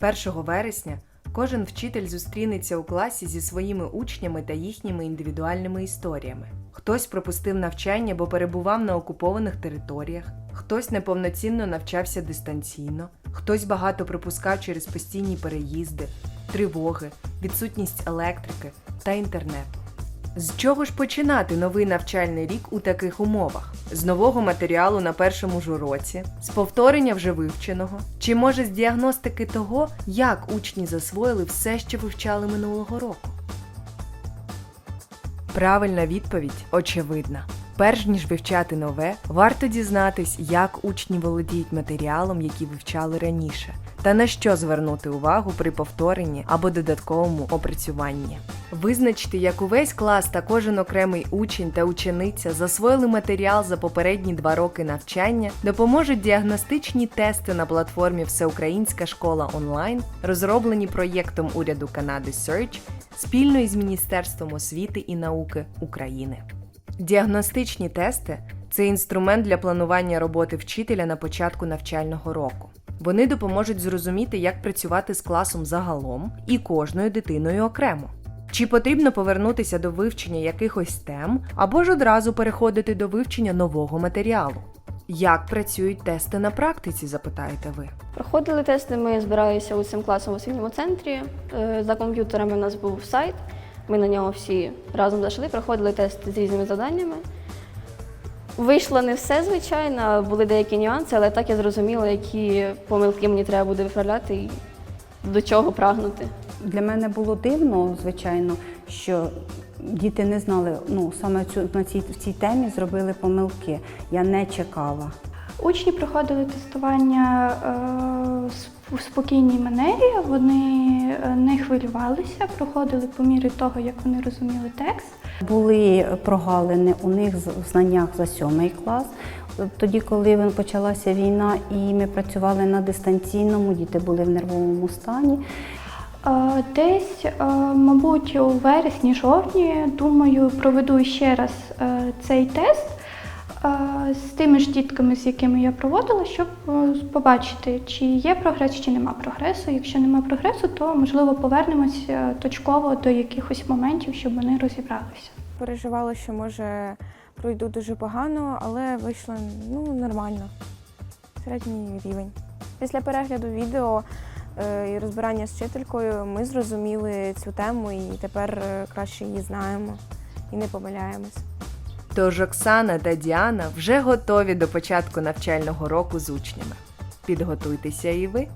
1 вересня кожен вчитель зустрінеться у класі зі своїми учнями та їхніми індивідуальними історіями. Хтось пропустив навчання, бо перебував на окупованих територіях, хтось неповноцінно навчався дистанційно, хтось багато пропускав через постійні переїзди, тривоги, відсутність електрики та інтернету. З чого ж починати новий навчальний рік у таких умовах? З нового матеріалу на першому ж уроці, з повторення вже вивченого, чи може з діагностики того, як учні засвоїли все, що вивчали минулого року? Правильна відповідь очевидна. Перш ніж вивчати нове, варто дізнатись, як учні володіють матеріалом, який вивчали раніше, та на що звернути увагу при повторенні або додатковому опрацюванні. Визначити, як увесь клас та кожен окремий учень та учениця засвоїли матеріал за попередні два роки навчання, допоможуть діагностичні тести на платформі Всеукраїнська школа онлайн, розроблені проєктом уряду Канади Search спільно із Міністерством освіти і науки України. Діагностичні тести це інструмент для планування роботи вчителя на початку навчального року. Вони допоможуть зрозуміти, як працювати з класом загалом і кожною дитиною окремо. Чи потрібно повернутися до вивчення якихось тем або ж одразу переходити до вивчення нового матеріалу? Як працюють тести на практиці, запитаєте ви? Проходили тести, ми збиралися усім класом в освітньому центрі. Е, За комп'ютерами у нас був сайт. Ми на нього всі разом зайшли, проходили тести з різними завданнями. Вийшло не все, звичайно, були деякі нюанси, але так я зрозуміла, які помилки мені треба буде виправляти і до чого прагнути. Для мене було дивно, звичайно, що діти не знали, ну саме цю на цій в цій темі зробили помилки. Я не чекала. Учні проходили тестування е, у спокійній манері, вони е, не хвилювалися, проходили по мірі того, як вони розуміли текст. Були прогалини у них в знаннях за сьомий клас. Тоді, коли почалася війна, і ми працювали на дистанційному, діти були в нервовому стані. Е, Десь, е, мабуть, у вересні-жовтні, думаю, проведу ще раз цей тест з тими ж дітками, з якими я проводила, щоб е, побачити, чи є прогрес, чи нема прогресу. Якщо нема прогресу, то можливо повернемось е, точково до якихось моментів, щоб вони розібралися. Переживала, що може пройду дуже погано, але вийшло ну, нормально. Середній рівень. Після перегляду відео е, і розбирання з вчителькою ми зрозуміли цю тему і тепер е, краще її знаємо і не помиляємось. Тож Оксана та Діана вже готові до початку навчального року з учнями. Підготуйтеся і ви.